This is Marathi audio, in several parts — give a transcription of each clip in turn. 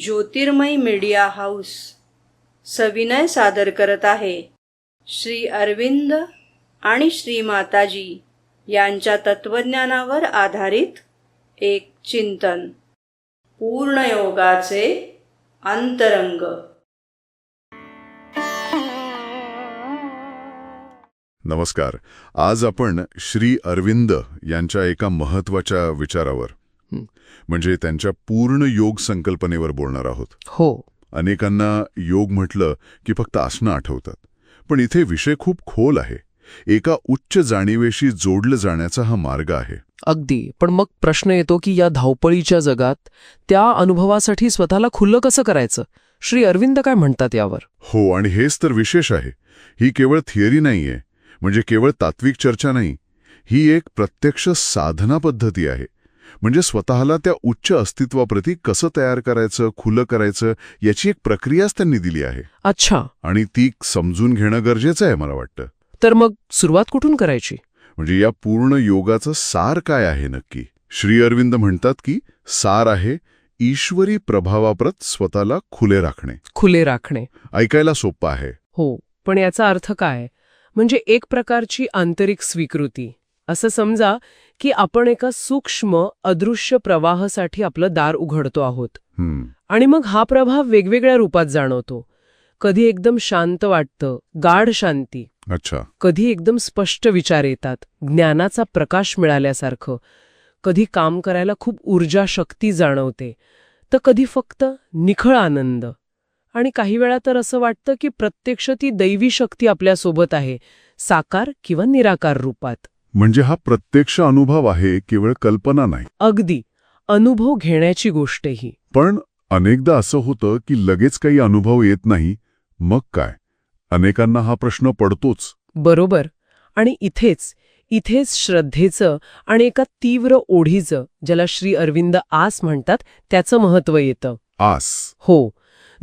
ज्योतिर्मय मीडिया हाऊस सविनय सादर करत आहे. श्री अरविंद आणि श्री माताजी यांच्या तत्वज्ञानावर आधारित एक चिंतन. पूर्णयोगाचे अंतरंग. नमस्कार. आज आपण श्री अरविंद यांच्या एका महत्त्वाच्या विचारावर म्हणजे त्यांच्या पूर्ण योग संकल्पनेवर बोलणार आहोत. हो. अनेकांना योग म्हटलं की फक्त आसनं आठवतात. पण इथे विषय खूप खोल आहे. एका उच्च जाणीवेशी जोडलं जाण्याचा हा मार्ग आहे. अगदी. पण मग प्रश्न येतो की या धावपळीच्या जगात त्या अनुभवासाठी स्वतःला खुल्लं कसं करायचं? श्री अरविंद काय म्हणतात यावर? हो आणि हेच तर विशेष आहे. ही केवळ थिअरी नाहीये. म्हणजे केवळ तात्विक चर्चा नाही. ही एक प्रत्यक्ष साधना पद्धती आहे. म्हणजे स्वतःला त्या उच्च अस्तित्वाप्रती कसं तयार करायचं खुलं करायचं याची एक प्रक्रियाच त्यांनी दिली आहे. अच्छा. आणि ती समजून घेणं गरजेचं आहे मला वाटतं. तर मग सुरुवात कुठून करायची? म्हणजे या पूर्ण योगाचं सार काय आहे नक्की? श्री अरविंद म्हणतात की सार आहे ईश्वरी प्रभावाप्रत स्वतःला खुले राखणे. खुले राखणे. ऐकायला सोपं आहे. हो पण याचा अर्थ काय? म्हणजे एक प्रकारची आंतरिक स्वीकृती. असं समजा की आपण एका सूक्ष्म अदृश्य प्रवाहासाठी आपलं दार उघडतो आहोत. आणि मग हा प्रभाव वेगवेगळ्या रूपात जाणवतो. कधी एकदम शांत वाटतं गाढ शांती. अच्छा. कधी एकदम स्पष्ट विचार येतात ज्ञानाचा प्रकाश मिळाल्यासारखं. कधी काम करायला खूप ऊर्जा शक्ती जाणवते. तर कधी फक्त निखळ आनंद. आणि काही वेळा तर असं वाटतं की प्रत्यक्ष ती दैवी शक्ती आपल्यासोबत आहे साकार किंवा निराकार रूपात. म्हणजे हा प्रत्यक्ष अनुभव आहे केवळ कल्पना नाही. अगदी. अनुभव घेण्याची गोष्ट ही पण अनेकदा असं होतं की लगेच काही अनुभव येत नाही मग काय? अनेकांना हा प्रश्न पडतोच. बरोबर. आणि इथेच इथेच श्रद्धेचं आणि एका तीव्र ओढीचं ज्याला श्री अरविंद आस म्हणतात त्याचं महत्त्व येतं. आस. हो.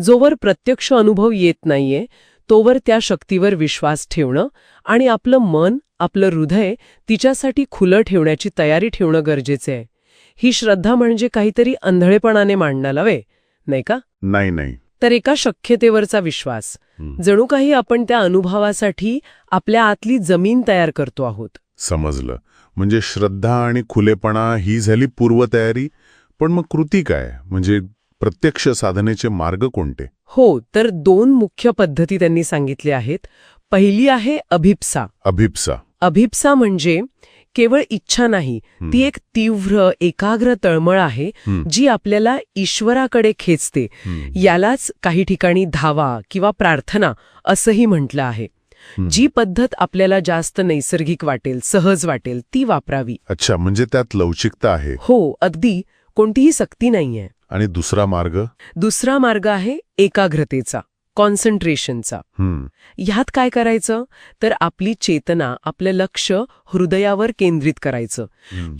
जोवर प्रत्यक्ष अनुभव येत नाहीये तोवर त्या शक्तीवर विश्वास ठेवणं आणि आपलं मन आपलं हृदय तिच्यासाठी खुलं ठेवण्याची तयारी ठेवणं गरजेचं आहे. ही श्रद्धा म्हणजे काहीतरी अंधळेपणाने मांडणं नव्हे नाही का? नाही नाही. तर एका शक्यतेवरचा विश्वास. जणू काही आपण त्या अनुभवासाठी आपल्या आतली जमीन तयार करतो आहोत. समजलं. म्हणजे श्रद्धा आणि खुलेपणा ही झाली पूर्वतयारी पण मग कृती काय? म्हणजे प्रत्यक्ष साधनेचे मार्ग कोणते? हो तर दोन मुख्य पद्धती त्यांनी सांगितल्या आहेत. पहिली आहे अभिप्सा. अभिप्सा. अभिप्सा म्हणजे केवळ इच्छा नाही. ती एक तीव्र एकाग्र तळमळ आहे. जी आपल्याला ईश्वराकडे खेचते. यालाच काही ठिकाणी धावा किंवा प्रार्थना असंही म्हटलं आहे. जी पद्धत आपल्याला जास्त नैसर्गिक वाटेल सहज वाटेल ती वापरावी अच्छा म्हणजे त्यात लवचिकता आहे हो अगदी कोणतीही सक्ती नाहीये आणि दुसरा मार्ग दुसरा मार्ग आहे एकाग्रतेचा कॉन्सन्ट्रेशनचा. ह्यात काय करायचं? तर आपली चेतना आपलं लक्ष हृदयावर केंद्रित करायचं.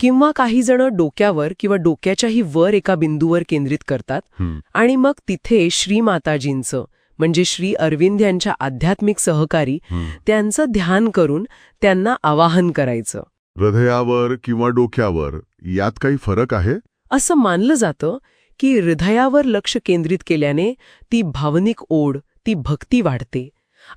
किंवा काही जण डोक्यावर किंवा डोक्याच्याही वर एका बिंदूवर केंद्रित करतात. आणि मग तिथे श्रीमाताजींचं म्हणजे श्री अरविंद यांच्या आध्यात्मिक सहकारी. त्यांचं ध्यान करून त्यांना आवाहन करायचं. हृदयावर किंवा डोक्यावर यात काही फरक आहे? असं मानलं जातं की हृदयावर लक्ष केंद्रित केल्याने ती भावनिक ओढ ती भक्ती वाढते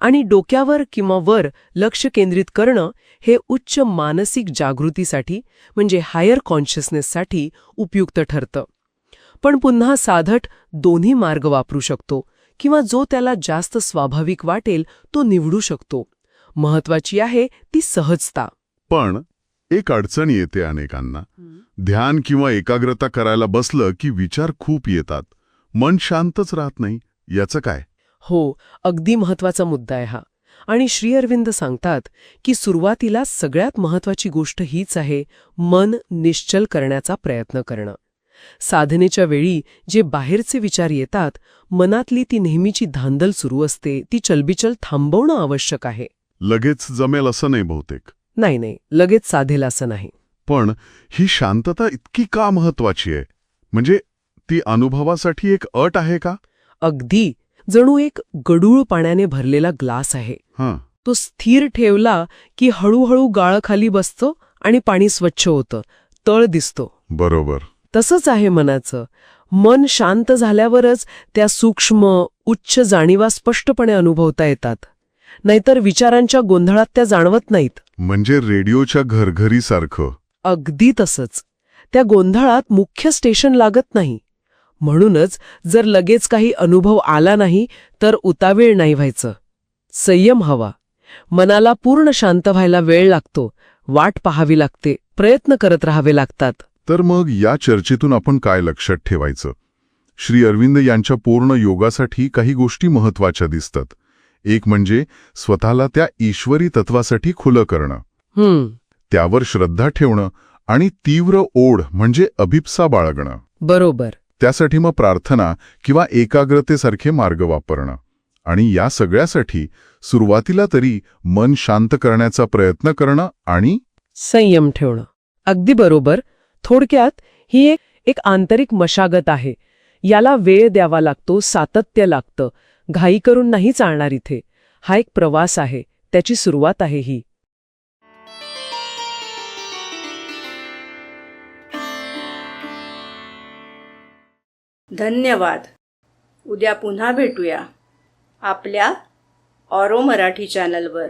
आणि डोक्यावर किंवा वर लक्ष केंद्रित करणं हे उच्च मानसिक जागृतीसाठी म्हणजे हायर कॉन्शियसनेससाठी उपयुक्त ठरतं. पण पुन्हा साधट दोन्ही मार्ग वापरू शकतो किंवा जो त्याला जास्त स्वाभाविक वाटेल तो निवडू शकतो. महत्वाची आहे ती सहजता. पण एक अडचण येते अनेकांना. ध्यान किंवा एकाग्रता करायला बसलं की विचार खूप येतात. मन शांतच राहत नाही. याचं काय? हो अगदी महत्त्वाचा मुद्दा आहे हा. आणि श्री अरविंद सांगतात की सुरुवातीला सगळ्यात महत्वाची गोष्ट हीच आहे मन निश्चल करण्याचा प्रयत्न करणं. साधनेच्या वेळी जे बाहेरचे विचार येतात मनातली ती नेहमीची धांदल सुरू असते ती चलबिचल थांबवणं आवश्यक आहे. लगेच जमेल असं नाही बहुतेक. नाही नाही लगेच साधेल असं नाही. पण ही शांतता इतकी का महत्वाची आहे? म्हणजे ती अनुभवासाठी एक अट आहे का? अगदी. जणू एक गडूळ पाण्याने भरलेला ग्लास आहे. हां. तो स्थिर ठेवला की हळूहळू गाळ खाली बसतो आणि पाणी स्वच्छ होतं. तळ दिसतो. बरोबर. तसंच आहे मनाचं. मन शांत झाल्यावरच त्या सूक्ष्म उच्च जाणीवा स्पष्टपणे अनुभवता येतात. नाहीतर विचारांच्या गोंधळात त्या जाणवत नाहीत. म्हणजे रेडिओच्या घरघरीसारखं. अगदी तसंच. त्या गोंधळात मुख्य स्टेशन लागत नाही. म्हणूनच जर लगेच काही अनुभव आला नाही तर उतावीळ नाही व्हायचं. संयम हवा. मनाला पूर्ण शांत व्हायला वेळ लागतो. वाट पाहावी लागते. प्रयत्न करत राहावे लागतात. तर मग या चर्चेतून आपण काय लक्षात ठेवायचं? श्री अरविंद यांच्या पूर्ण योगासाठी काही गोष्टी महत्त्वाच्या दिसतात. एक म्हणजे स्वतःला त्या ईश्वरी तत्वासाठी खुलं करणं. त्यावर श्रद्धा ठेवणं आणि तीव्र ओढ म्हणजे अभिप्सा बाळगणं. बरोबर. त्यासाठी मग प्रार्थना किंवा एकाग्रतेसारखे मार्ग वापरणं. आणि या सगळ्यासाठी सुरुवातीला तरी मन शांत करण्याचा प्रयत्न करणं आणि संयम ठेवणं. अगदी बरोबर. थोडक्यात ही एक एक आंतरिक मशागत आहे. याला वेळ द्यावा लागतो सातत्य लागतं. घाई करून नाही चालणार इथे. हा एक प्रवास आहे. त्याची सुरुवात आहे ही. धन्यवाद. उद्या पुन्हा भेटूया. आपल्या ऑरो मराठी चॅनलवर.